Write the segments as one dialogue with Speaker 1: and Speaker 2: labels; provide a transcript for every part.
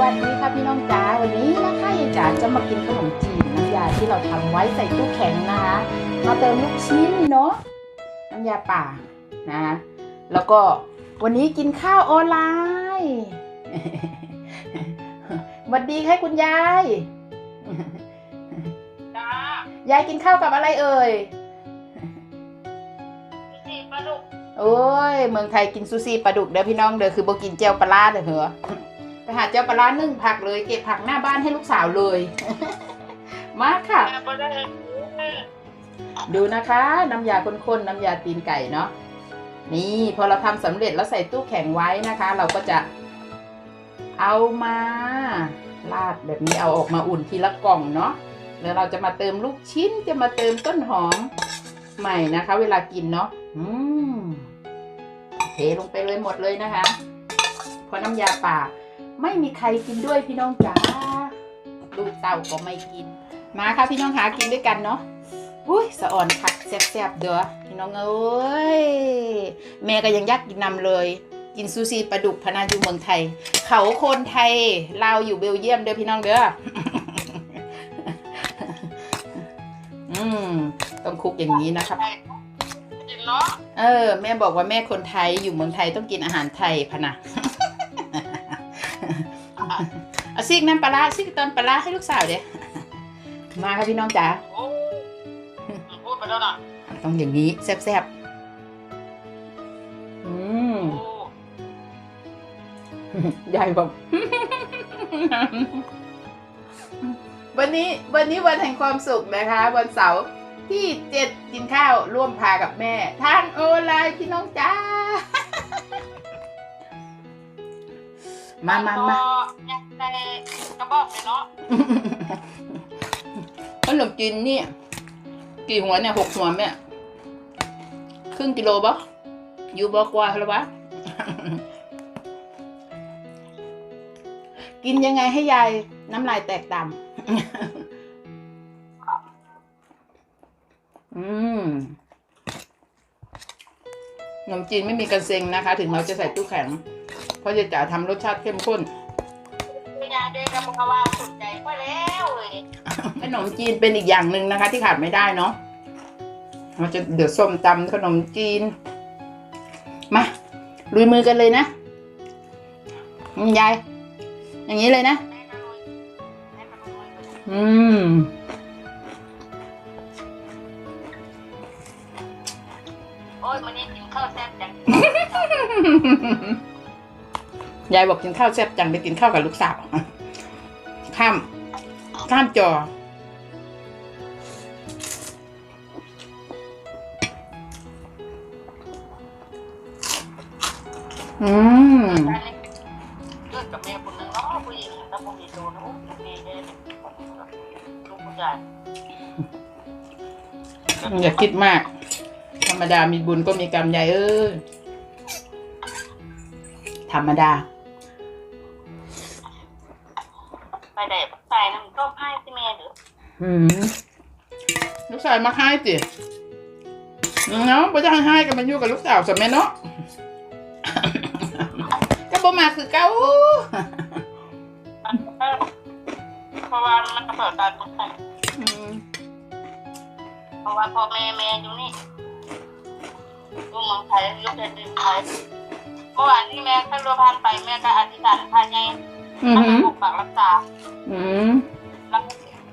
Speaker 1: วัสดีค่ะพี่น้องจ๋าวันนี้นะคะยายจ๋าจะมากินขนมจีนน้ำยาที่เราทำไว้ใส่ตู้แข็งนะคะมาเติมลูกชิ้นเนาะน้ำยาป่านะแล้วก็วันนี้กินข้าวออนไลน์สวัสดีค่ะคุณยาย
Speaker 2: จ้ายา
Speaker 1: ยกินข้าวกับอะไรเอ่ย
Speaker 2: สี่ปลาดุก
Speaker 1: โอ้ยเมืองไทยกินซูซี่ปลาดุกเด้อพี่น้องเด้อคือโบกินเจียวปลาร้าเด้อเหรอไป หาเจียวปลาร้านึ่งผักเลย เก็บผักหน้าบ้านให้ลูกสาวเลย มาค่ะ
Speaker 2: ดู
Speaker 1: นะคะน้ำยาข้นๆน้ำยาตีนไก่เนาะนี่พอเราทำสำเร็จแล้วใส่ตู้แข็งไว้นะคะ เราก็จะเอามาราดแบบนี้เอาออกมาอุ่นทีละกล่องเนาะแล้วเราจะมาเติมลูกชิ้นจะมาเติมต้นหอมใหม่นะคะ เวลากินเนาะอืมเทลงไปเลยหมดเลยนะคะ เพราะน้ำยาป่า ไม่มีใครกินด้วยพี่น้องจ๋าลูกเต่าก็ไม่กิน มาค่ะพี่น้องหากินด้วยกันเนาะอุ้ยสะอ่อนคักแซ่บๆเด้อพี่น้องเอ้ยแม่ก็ยังอยากกินนำเลย กินซูชิปลาดุกพนาอยู่เมืองไทย เขาคนไทยเราวอยู่เบลเยียมเด้อพี่น้องเด้ออืมต้องคลุกอย่างนี้นะครับ
Speaker 2: กินเนาะ
Speaker 1: เออ แม่บอกว่าแม่คนไทยอยู่เมืองไทยต้องกินอาหารไทยพะนะ เอาซิกน้ำปลาร้าซิกตอนปลาร้าให้ลูกสาวเด้มาค่ะพี่น้องจ๋า
Speaker 2: โอ้พูดไปแล้วนะ
Speaker 1: ต้องอย่างนี้แซ่บๆอืม
Speaker 2: โอ้
Speaker 1: ยายบอกวันนี้วันนี้วันแห่งความสุขนะคะ วันเสาร์ที่เจ็ดกินข้าวร่วมพากับแม่ทานโออนไลน์พี่น้องจ้า มามามา
Speaker 2: อยากระบอกเลยเนาะ
Speaker 1: ขนมจีนนี่กี่หัวเนี่ยหกหัวแม่ครึ่งกิโลบ่อยู่บ่กว่าแล้ววะกินยังไงให้ยายน้ำลายแตกต่ำอืมขนมจีนไม่มีกระเซ็งนะคะ ถึงเราจะใส่ตู้แข็ง เพราะจะจ๋าทำรสชาติเข้มข้น
Speaker 2: เด็กกับพว่าสนใจก็แล้วเลย
Speaker 1: ขนมจีนเป็นอีกอย่างหนึ่งนะคะ ที่ขาดไม่ได้เนาะเราจะเดี๋ยวส้มตำขนมจีน มาลุยมือกันเลยนะอืมยายอย่างนี้เลยนะ
Speaker 2: ได้นะลุยได้ปลาดุกเลย
Speaker 1: อืม
Speaker 2: โอ้ยวันนี้กินข้าวแซ่บจัง
Speaker 1: ยายบอกกินข้าวแซ่บจังไปกินข้าวกับลูกสาว ข้ามข้ามจอ อืม
Speaker 2: เลือดกับแม่คนนึงเนาะผู้หญิงแล้วผู้มีตัวนะโอ้ยแม่เด้ลูกผู้ใหญ่
Speaker 1: อย่าคิดมาก ธรรมดามีบุญก็มีกรรมยายเอ้ยธรรมดา
Speaker 2: ไปได้ใส่น้ำต้มให้ที่แม่เด้อ
Speaker 1: อืมลูกสาวมาให้สิเนาะไม่ต้องให้กันมาอยู่กับลูกสาวสมัยเนาะก็บ่มาคือเก้า
Speaker 2: เพราะว่ามันเปิดการตกแต่ง
Speaker 1: อืม
Speaker 2: เพราะว่าพ่อแม่แม่อยู่นี่อยู่เมืองไทยอยู่แผ่นดินไทยเมื่อวานที่แม่ขึ้นเรือพานไปแม่ก็อธิษฐานภายใน
Speaker 1: อืม
Speaker 2: ท่านปกปักรักษา
Speaker 1: อืม
Speaker 2: แล้ว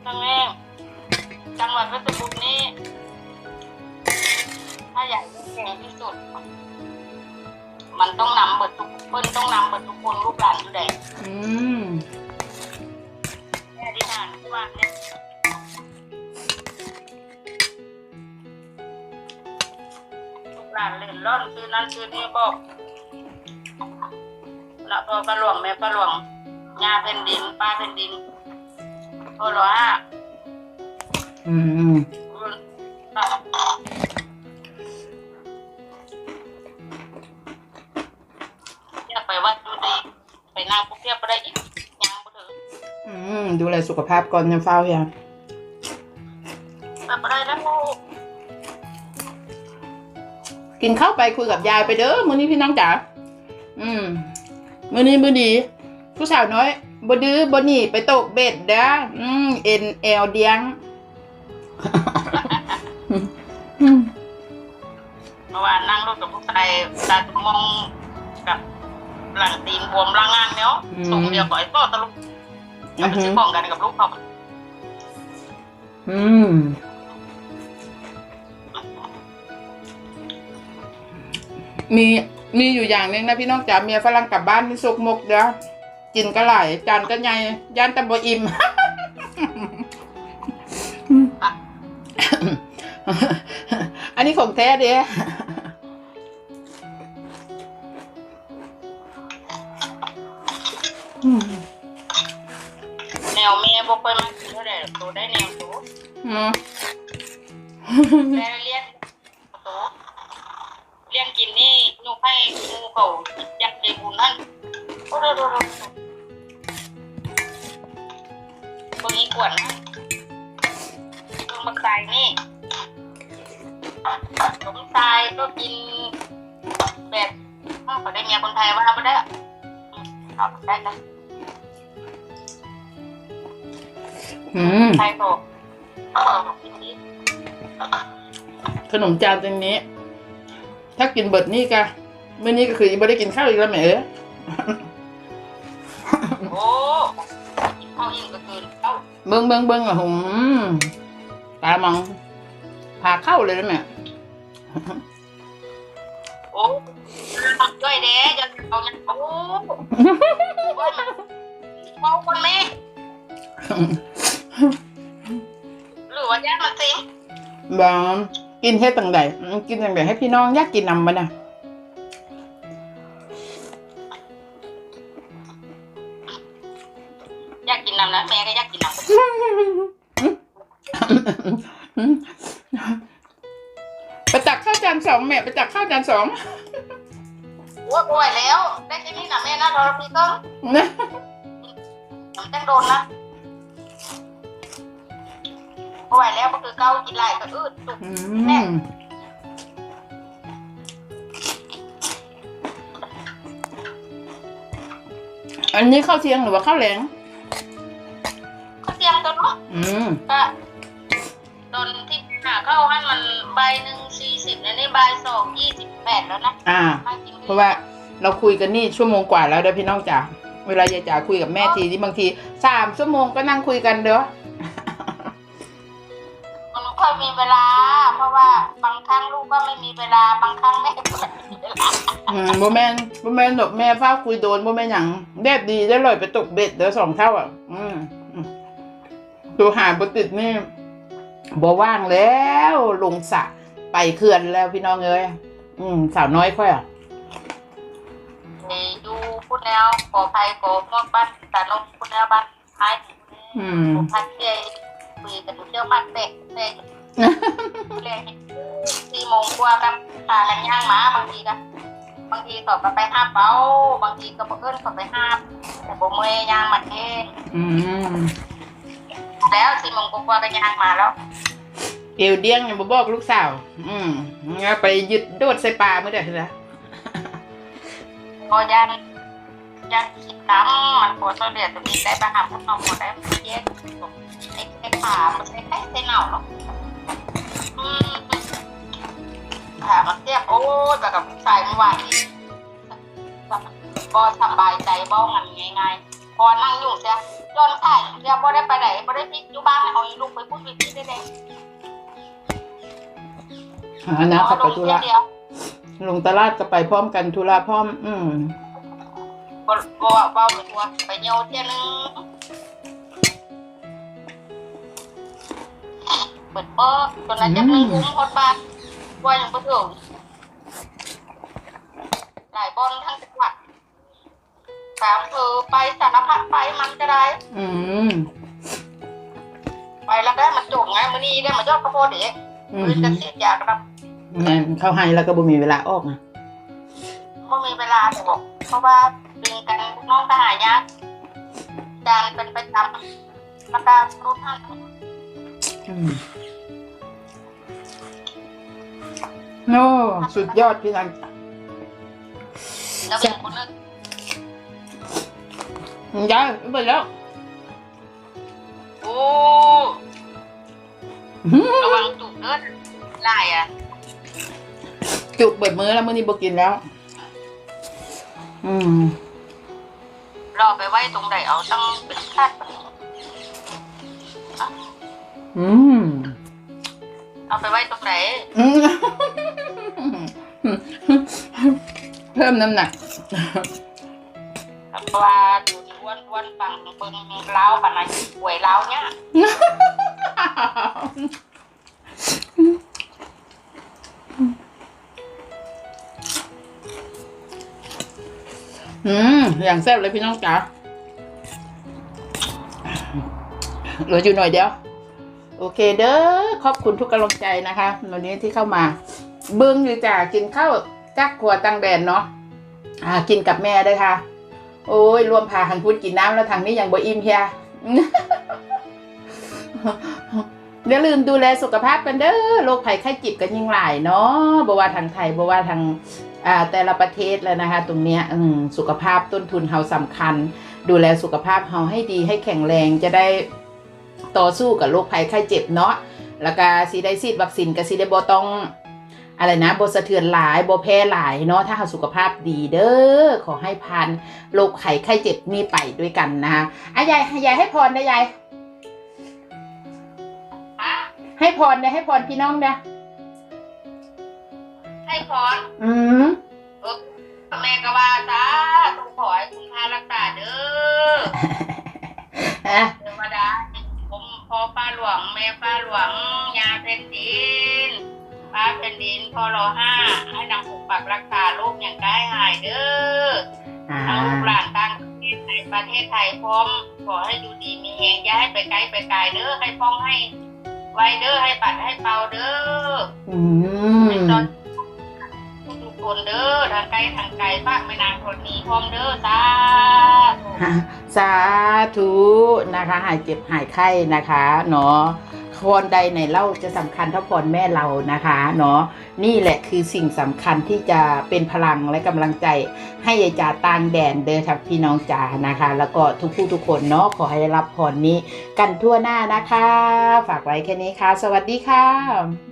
Speaker 2: จังเองจังหวัดเพชรบุรีนี้ถ้าอยากเก่งที่สุด มันต้องนำเบิดทุกเพิ่นต้องนำเบิดทุกคนลูกหลานอยู่แดง
Speaker 1: อืม
Speaker 2: แม่อธิษฐานว่าเนี่ยลูกหลานเล่นร่อนซื้อนั้นซื้อนี่บอกแล้วพอประหลวงแม่ประหลวง ยาแผ่นดินป้าแผ่นดินพอหรอฮะ
Speaker 1: อืม
Speaker 2: อยากไปวัดดูดีไปนั่งพวกเทียบไปได้อีกยังบ่ถึง
Speaker 1: อืมดูแลสุขภาพก่อนนะเฝ้าอย่า
Speaker 2: ไปบ่ได้แล้วลูก
Speaker 1: กินข้าวไปคุยกับยายไปเด้อมื้อนี้พี่น้องจ๋าอืมมื้อนี้มื้อดี ผู้สาวน้อยโบบ่ดื้อบ่หนีไปตกเบ็ดเด้ออืมเอ็นเอลเดียงอืม
Speaker 2: เพราะว่านั่งรถกับผู้ชายตามองกับหลังตีนบวมร่างงานเนาะตรงเดียวกับไอ้ก็ตะลุก
Speaker 1: อื
Speaker 2: จะ
Speaker 1: อ
Speaker 2: ไป
Speaker 1: หื
Speaker 2: ซื้
Speaker 1: อ
Speaker 2: อของกันกับลูกเขา
Speaker 1: อืมมีมีอยู่อย่างหนึงนะพี่น้องจ๋าเมียฝรั่งกลับบ้านนี่สุกมกเด้อ กินก็หลายจานก็ใหญ่ย่านแตะบ่อิ่มอันนี้ของแท้เด้อืม
Speaker 2: แนวเมียบอกไปมากินเท่าไหร่ตัวได้แนวตัว
Speaker 1: อืม
Speaker 2: แม่เลี้ยงตัวเลี้ยงกินนี่ยกให้งูเขาอยากใจบุญนั่นโอ้โห โอ้โหตัวนี้กวนนะตัวมักตายนี่สมตายก็กินแบบอ้าวเขาได้เมียคนไทยว่าไม่ได้อะอืมเอาได้นะ
Speaker 1: อืม
Speaker 2: ไทยบอกเอากินดี
Speaker 1: ขนมจานตรงนี้ ถ้ากินเบิดนี่กะเมื่อนี้ก็คือไม่ได้กินข้าวอีกแล้วแหมเอ้ย
Speaker 2: เอ้า
Speaker 1: เบิ้งเบิ้งเบิ้งอะหืมตามองพาเข้าเลยนะแม่
Speaker 2: โอ้ด้วยเด้จะเอาเนี่ยโอ้โอ้ยมันเมาคนแม่หรือว่าย่ามาสิ
Speaker 1: บองกินเฮ็ดต่างใดอืมกินต่างใดให้พี่น้องอยากกินนำบ่น่ะา
Speaker 2: กกินน้ำนะแม่ก็อยากกินน้ำ
Speaker 1: ไปตักข้าวจานสองแม่ไปตักข้าวจานสอง
Speaker 2: โอ้ยป่วยแล้ว ได้ที่นี่นะแม่นะรอพี่ก็
Speaker 1: นะ
Speaker 2: น้ำแตงโดนนะป่วยแล้วก็คือเก้ากินไหลก็อืดจุก
Speaker 1: อืมอันนี้ข้าวเที่ยงหรือว่าข้าวแหลง
Speaker 2: มก็ตอนที่หาเข้าให้มันใบหนึ่งสี่สิบในนี้ใบสองยี่สิบแปดแล้วนะ
Speaker 1: อ่า
Speaker 2: ให้จริง
Speaker 1: เพราะว่าเราคุยกันนี่ชั่วโมงกว่าแล้วเด้อพี่น้องจ๋าเวลายายจ๋าคุยกับแม่ทีนี่บางทีสามชั่วโมงก็นั่งคุยกันเด้อ
Speaker 2: มันไม่ค่อยมีเวลา เพราะว่าบางครั้งลูกก็ไม่มีเวลาบางครั้งแม่ก็ไม่มีเวลา
Speaker 1: อืมโบแมนโบแมนดอกแม่เฝ้าคุยโดนโบแมนหยังแดดดีได้ลอยไปตกเบ็ดเด้อสองเท่าอะ อืมอืม ตัวหาบติดนี่บ่ว่างแล้วลงสระไปเขื่อนแล้วพี่น้องเอ้ยอืมสาวน้อยค่อยอะ
Speaker 2: เดี๋ยวอยู่พูดแนวขอภัยขอมอบบ้านแต่ลงพูดแนวบ้านท้าย
Speaker 1: อืม
Speaker 2: ผมพัดเที่ยวคุยกันเที่ยวพัดเตะเตะเลยสี่โมงกว่ากับพากันย่างหมาบางทีก็บางทีก็ไปห้าบเป้าบางทีก็บ่เอิ้นก็ไปห้าบแต่ผมเมย์ย่างมันเอง
Speaker 1: อืม
Speaker 2: แล้วสี่โมงกว่าก็ย่างมาแล้ว
Speaker 1: เอวเดียงยังบ่บอกลูกสาว อืมงั้นไปยึดโดดใส่ปลาเมื่อใดนะ
Speaker 2: พอยันยันคิดน้ำมันปวดตัวเดือดจะมีได้ประหารพวกน้องหมดได้เย็ดไอ้ไอ้ขามันใช้แค่เส้นเหนาหรอกอืมขามันเทียบโอ้ยแบบกับใส่เมื่อวานนี้ก็สบายใจบ้องมันง่ายๆพอนั่งอยู่เสี ยย้อนไข่เสียบ่ได้ไปไหนบ่ได้พลิกอยู่บ้านเอาอีลูกไปพูดไปพี่ได้เลย
Speaker 1: อันนะเขาไปธุระ
Speaker 2: เดียว
Speaker 1: ลงตลาดก็ไปพร้อมกันธุระพร้อม อืม
Speaker 2: บ่บ่บ่ไปทัวไปเยี่ยวเที่ยนึงเปิดเปิดตอนนั้นจะนึงคุ้มคนบ้านว่ายังบ่ถึงหลายบอลทั้งจังหวัด สามเออไปสารพัดไปมันก็ได้
Speaker 1: อืม
Speaker 2: ไปแล้วได้มันจบไงมื้อนี้ได้มายอดข้าวโพดเด็ก
Speaker 1: อืม
Speaker 2: มื้อจะเสียยากระดับ
Speaker 1: งั้นเข้าให้แล้วก็บ่มีเวลาออกนะ
Speaker 2: บ่มีเวลาจะบอกเพราะว่าดึงกันลูกน้องทหารยากจานเป็นประจำแล้วก็รูปท่าน
Speaker 1: อืมโอ้สุดยอดพี่นัน
Speaker 2: แล้วเป็นคนนึง
Speaker 1: ยายไปแล้ว
Speaker 2: โอ้ระวังตุกเด้อลายอะ
Speaker 1: จุกเบิดมือแล้วมื้อนี้บ่กินแล้ว อืม
Speaker 2: รอไปไว้ตรงไหนเอาตั้งเป็นคาด
Speaker 1: อืม
Speaker 2: เอาไปไว้ตรงไหน
Speaker 1: อืมเพิ่มน้ำหนัก
Speaker 2: เพราะ ว่าดูที่อ้วนอ้วนปังเบิ่งเล้าปานนั้นป่วยเล้าเนี่ย
Speaker 1: อืมอย่างแซ่บเลยพี่น้องจ๋าเหลืออยู่หน่อยเดียว โอเคเด้อขอบคุณทุกกำลังใจนะคะวันนี้ที่เข้ามา เบิ้งอยู่จ้ากินข้าวจักขัวตังแบนเนาะอ่า กินกับแม่ด้วยค่ะ โอ้ยรวมพาหันพูดกินน้ำแล้วทางนี้ยังบ่อิ่มเฮียอย่าลืมดูแลสุขภาพกันเด้อโรคภัยไข้เจ็บกันยิ่งหลายเนาะบ่ว่าทางไทยบ่ว่าทางอ่าแต่ละประเทศแล้วนะคะ ตรงเนี้ยสุขภาพต้นทุนเฮาสำคัญ ดูแลสุขภาพเฮาให้ดีให้แข็งแรงจะได้ต่อสู้กับโรคภัยไข้เจ็บเนาะแล้วก็สิได้ฉีดวัคซีนก็สิได้บ่ต้อง อะไรนะบ่สะเทือนหลายบ่แพ้หลายเนาะถ้าเฮาสุขภาพดีเด้อขอให้ผ่านโรคไข้ไข้เจ็บนี้ไปด้วยกันนะคะอะยายยายให้พรนะยาย
Speaker 2: ฮะ
Speaker 1: ให้พรนะให้พรพี่น้องนะ
Speaker 2: ให้พร
Speaker 1: อืม
Speaker 2: เออแม่ก็ว่าจ้าต้องขอให้คุณพารักษาเด้อ
Speaker 1: อะ
Speaker 2: เทวดาผมพ่อป้าหลวง แม่ป้าหลวงยาเป็นดิน ป้าเป็นดินพ่อรอห้าให้นำปกปักรักษาลูกอย่างได้หายเด้อ
Speaker 1: อ่า
Speaker 2: ทั้งลูกหลานต่างประเทศไทยประเทศไทยพร้อมขอให้ดูดีมีเฮงอย่าให้ไปไกลไปไกลเด้อให้ป้องให้ไวเด้อให้ปัดให้เป่าเด้อ
Speaker 1: อื
Speaker 2: ให้
Speaker 1: ม
Speaker 2: ตอนทุกๆ คนเด้อทางไกลทางไกลฝากไม่นานคนนี้พร้อมเด้อสาธุ
Speaker 1: สาธุนะคะ หายเจ็บหายไข้นะคะเนาะคนใดในเล่าจะสำคัญเท่าพรแม่เรานะคะเนาะนี่แหละคือสิ่งสำคัญที่จะเป็นพลังและกำลังใจ ให้ยายจ่าต่างแดนเดินทักพี่น้องจ๋านะคะ แล้วก็ทุกผู้ทุกคนเนาะขอให้ได้รับพรนี้ กันทั่วหน้านะคะ ฝากไว้แค่นี้ค่ะ สวัสดีค่ะ